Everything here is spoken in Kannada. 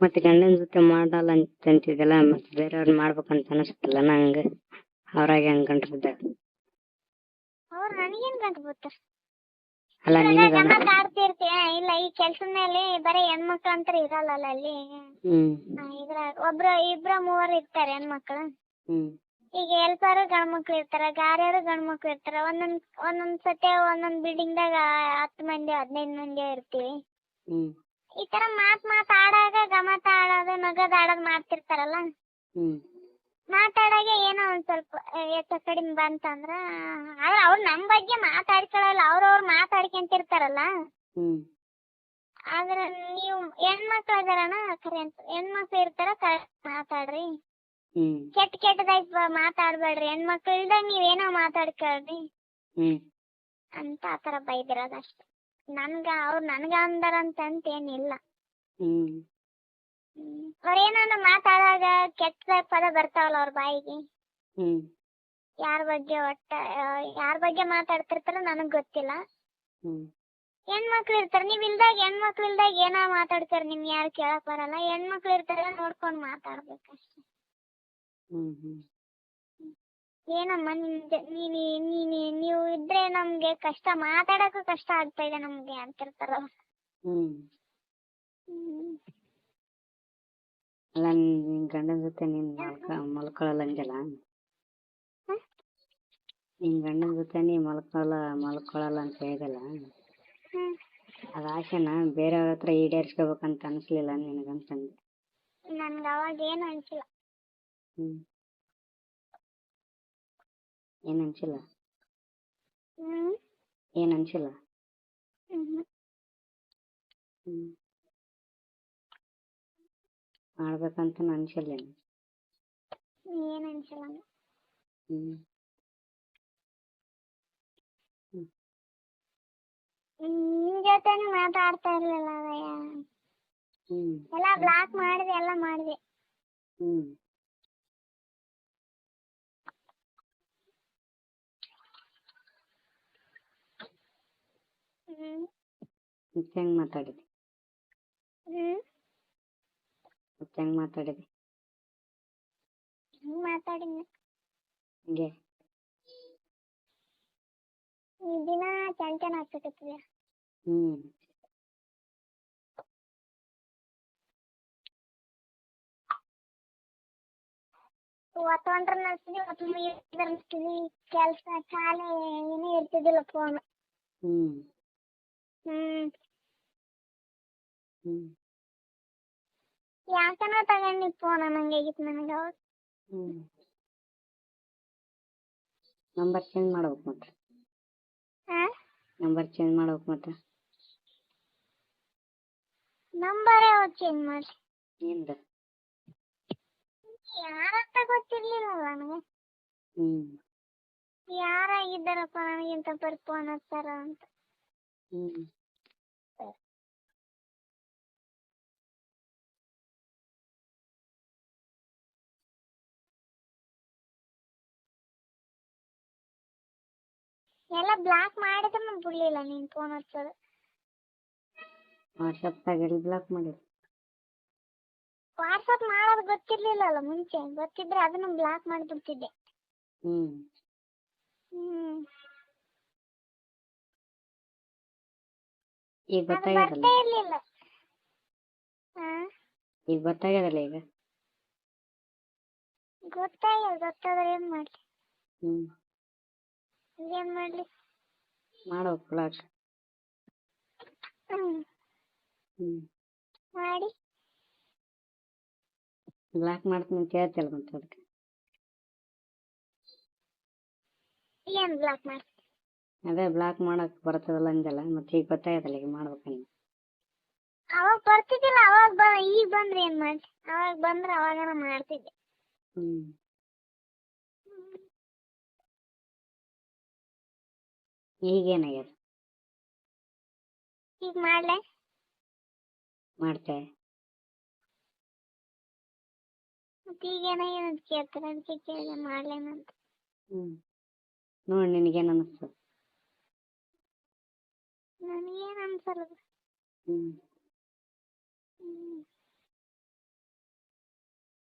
ಮತ್ತೆ ಗಂಡನ ಜೊತೆ ಮಾಡಲ್ಲ ಅಂತ ಅಂತಿದ್ದಲ್ಲ ಮತ್ತೆ ಬೇರೆಯವ್ರ ಮಾಡ್ಬೇಕಂತ ಅನಿಸ್ತಲ್ಲ ನಂಗೆ. ಅವ್ರಾಗೆ ಹಂಗೆ ಗಂಟು ಬಿದ್ದಾಗ ಅವ್ರು ನನಗೇನ್ ಗಂಟು ಬಿಡ್ತಾರ ಅಲ್ಲ ನಿನಗ ಆಡ್ತಿರ್ತೀಯ ಇಲ್ಲ ಈ ಕೆಲ್ಸದ ಮೇಲೆ ಬರೀ ಹೆಣ್ಮಕ್ಳು ಅಂತ ಇರಲ್ಲ ಅಲ್ಲಿ. ಹ್ಮ್. ಆ, ಇದ್ರಾಗ ಒಬ್ರು ಇಬ್ರ ಮೂವರು ಇರ್ತಾರೆ ಹೆಣ್ಮಕ್ಳು. ಹ್ಮ್. ಈಗ ಎಲ್ಪಾರು ಗಂಡ್ ಮಕ್ಳು ಇರ್ತಾರ ಗಾರ್ಯಾರು ಗಂಡ್ ಮಕ್ಳು ಇರ್ತಾರ. ಒಂದೊಂದ್ ಒಂದೊಂದ್ ಸತಿ ಒಂದೊಂದ್ ಬಿಲ್ಡಿಂಗ್ ದಾಗ ಹತ್ತು ಮಂದಿ ಹದಿನೈದು ಮಂದಿ ಇರ್ತೀವಿ. ಹ್ಮ್. ಈ ತರ ಮಾತ್ ಮಾತಾಡಾಗ ಗಮತ ಆಡೋದು ನಗದ್ ಆಡೋದ್ ಮಾಡ್ತಿರ್ತಾರಲ್ಲ ಮಾತಾಡಾಗ ಏನೋ ಒಂದ್ ಸ್ವಲ್ಪ ಹೆಚ್ಚು ಕಡಿಮೆ ಬಂತಂದ್ರ ಆದ್ರೆ ಅವ್ರು ನಮ್ ಬಗ್ಗೆ ಮಾತಾಡ್ಕೊಳಲ್ಲ ಅವ್ರವ್ರು ಮಾತಾಡ್ಕೊಂತಿರ್ತಾರಲ್ಲ? ಆದ್ರ ನೀವು ಹೆಣ್ಮಕ್ಳು ಅದಾರಣ ಖರೆ ಅಂತ ಹೆಣ್ಮಕ್ಳು ಇರ್ತಾರ ಮಾತಾಡ್ರಿ. ಕೆಟ್ಟ ಕೆಟ್ಟದಾಗಿ ಮಾತಾಡ್ಬೇಡ್ರಿ ಹೆಣ್ಮಕ್ಳು ಇಲ್ದಂಗ ನೀವೇನೋ ಮಾತಾಡ್ಕೊಳ್ರಿ. ಅಂತ ಆತರ ಬೈದಿರೋದಷ್ಟೇ ನನ್ಗ ಅವ್ರು ನನ್ಗ ಅಂದಾರಂತ ಅಂತ ಏನಿಲ್ಲ ಹ್ಮ್. ಅವ್ರ ಏನಾನ ಮಾತಾಡಾಗ ಕೆಟ್ಟ ಪದ ಬರ್ತಾವಲ್ಲ ಅವ್ರ ಬಾಯಿಗೆ. ಹ್ಮ್. ಯಾರ ಬಗ್ಗೆ ಒಟ್ಟ ಯಾರ ಬಗ್ಗೆ ಮಾತಾಡ್ತಿರ್ತಾರ ನನಗ್ ಗೊತ್ತಿಲ್ಲ. ಹೆಣ್ಮಕ್ಳು ಇರ್ತಾರ ನೀವ್ ಇಲ್ದಾಗ ಹೆಣ್ಮಕ್ಳು ಇಲ್ದಾಗ ಏನ ಮಾತಾಡ್ತಾರ ನಿಮ್ ಯಾರು ಕೇಳಕ್ ಬರಲ್ಲ. ಹೆಣ್ಮಕ್ಳು ಇರ್ತಾರ ನೋಡ್ಕೊಂಡ್ ಮಾತಾಡ್ಬೇಕಷ್ಟೇ. ಹ್ಮ್ ಹ್ಮ್. ಏನಮ್ಮ ನಿಮ್ದು ನೀನು ನೀನು ನೀವು ಇದ್ರೆ ನಮ್ಗೆ ಕಷ್ಟ ಮಾತಾಡಕ್ಕೂ ಕಷ್ಟ ಆಗ್ತಾ ಇದೆ ನಮ್ಗೆ ಅಂತಿರ್ತಾರ ಅಲ್ಲ ನಿನ್ ಗಂಡನ ಜೊತೆ ನೀನ್ ಮಲ್ಕ ಮಲ್ಕೊಳಲ್ಲ ಅಂಜಲ್ಲ ಹ್ಮ್? ನಿನ್ ಗಂಡನ ಜೊತೆ ನೀ ಮಲ್ಕೊಳ ಮಲ್ಕೊಳಲ್ಲ ಅಂತ ಹೇಳಿದಲ್ಲ? ಅದ ಆಸೆನ ಬೇರೆಯವ್ರ ಹತ್ರ ಈಡೇರಿಸ್ಕೋಬೇಕಂತ ಅನ್ಸ್ಲಿಲ್ಲ ನಿನಗಂತಂದೆ ನನ್ಗೆ ಅವಾಗ ಏನು ಅನ್ಸಿಲ್ಲ. ಹ್ಮ್. ಏನ್ ಅನ್ಸಿಲ್ಲ ಹ್ಮ್ ಏನ್ ಅನ್ಸಿಲ್ಲ ಹ್ಮ್ ಹ್ಮ್ ಮಾಡ್ಬೇಕಂತ ಅನ್ಸಿಲ್ಲ ಏನು ಅನ್ಸಿಲ್ಲ ನಂಗೆ. ಹ್ಮ್ ನಿಮ್ ಜೊತೆನೂ ಮಾತಾಡ್ತಾ ಇರ್ಲಿಲ್ಲ ಅವಯ್ಯ ಹ್ಮ್ ಎಲ್ಲ ಬ್ಲಾಕ್ ಮಾಡಿದೆ ಎಲ್ಲ ಮಾಡಿದೆ ಹ್ಮ್ ಹ್ಮ್ ಮತ್ತೆ ಹೆಂಗ್ ಮಾತಾಡಿದೆ ಹ್ಮ್ ಮತ್ತೆ ಹೆಂಗ್ ಮಾತಾಡಿದೆ ಹಿಂಗ್ ಮಾತಾಡಿದ್ನ ಹಿಂಗೆ ಈ ದಿನ ಚಂಚನ ಆಗ್ತೈತಿ ಹ್ಮ್ ಇವತ್ತು ಹೊಂಟ್ರ ನಡ್ಸ್ತೀವಿ ಇವತ್ತು ನಡ್ಸ್ತೀವಿ ಕೆಲಸ ಖಾಲಿ ಏನೂ ಇರ್ತಿದ್ದಿಲ್ಲ ಫೋನ್ ಹ್ಮ್ ಹ್ಮ್. ಹ್ಮ್. ಯಾಕನ ತಗೊಂಡಿ ಫೋನ್ ಅನ್ನಂಗಾಗಿತ್ತು ನನಗೆ ಅವಾಗ ಹ್ಮ್. ನಂಬರ್ ಚೇಂಜ್ ಮಾಡ್ಬೇಕು ಮತ್ತೆ. ಹಾ ನಂಬರ್ ಚೇಂಜ್ ಮಾಡ್ಬೇಕು ಮತ್ತೆ. ನಂಬರೇ ಚೇಂಜ್ ಮಾಡಿ ನಿಂದ? ಯಾರಂತ ಗೊತ್ತಿರ್ಲಿಲ್ಲ ನನಗೆ. ಹ್ಮ್. ಯಾರಾಗಿದ್ದಾರಪ್ಪ ನನಗಿಂತ ಬರೀ ಫೋನ್ ಹಚ್ತಾರ ಹ್ಮ್ ಎಲ್ಲ ಬ್ಲಾಕ್ ಮಾಡಿದ್ರೆ ಬಿಡ್ಲಿಲ್ಲ ನೀನ್ ಫೋನ್ ಹಚ್ಚೋದು. ವಾಟ್ಸಪ್ದಾಗ ಎಲ್ಲಿ ಬ್ಲಾಕ್ ಮಾಡಿರಿ ವಾಟ್ಸಪ್ ಮಾಡೋದು ಗೊತ್ತಿರ್ಲಿಲ್ಲಲ್ಲ ಮುಂಚೆ. ಗೊತ್ತಿದ್ರೆ ಅದನ್ನು ಬ್ಲಾಕ್ ಮಾಡಿಬಿಡ್ತಿದ್ದೆ. ಹ್ಮ್. ಹ್ಮ್. ಈಗ ಇರ್ಲಿಲ್ಲ. ಈಗ ಗೊತ್ತಾಗ್ಯದಲ್ಲ ಈಗ? ಗೊತ್ತಾಗಿಲ್ಲ ಗೊತ್ತಾದ್ರೆ ಏನ್ ಮಾಡ್ಲಿ? ಹ್ಮ್. ಏನ್ ಮಾಡ್ಲಿ? ಮಾಡ್ಬೇಕು ಬ್ಲಾಕ್ ಹ್ಮ್. ಮಾಡಿ. ಬ್ಲಾಕ್ ಮಾಡ್ತೀನಿ ಅಂತ ಹೇಳ್ತಿಲ್ಲ ಮತ್ತೆ ಅದಕ್ಕೆ? ಏನ್ ಬ್ಲಾಕ್ ಮಾಡಿ ಅದೇ ಬ್ಲಾಕ್ ಮಾಡಕ್ ಬರ್ತದಲ್ಲ ಅಂದಲ್ಲ ಮತ್ತೆ ಈಗ ಗೊತ್ತಾಯ್ತಲ್ಲ ಈಗ ಮಾಡ್ಬೇಕನ್ನ ಅವಾಗ ಬರ್ತಿದ್ದಿಲ್ಲ ಅವಾಗ ಬ ಈಗ ಬಂದ್ರೆ ಏನ್ ಮಾಡಿ ಅವಾಗ ಬಂದ್ರೆ ಅವಾಗನ ಮಾಡ್ತಿದ್ದೆ. ಹ್ಮ್. ಈಗೇನಾಗ್ಯದ? ಈಗ ಮಾಡ್ಲೆ? ಮಾಡ್ತೆ. ಮತ್ತೆ ಈಗ ಏನಾಗ್ಯದ ಅಂತ ಕೇಳ್ತಾರೆ ಅದಕ್ಕೆ ಕೇಳಿದೆ ಮಾಡ್ಲೇನಂತ. ಹ್ಮ್. ನೋಡಿ ನಿನಗೇನು ಅನ್ನಿಸ್ತದ ನನಗೇನ್ ಅನ್ಸಲ್ಲ ಹ್ಮ್ ಹ್ಮ್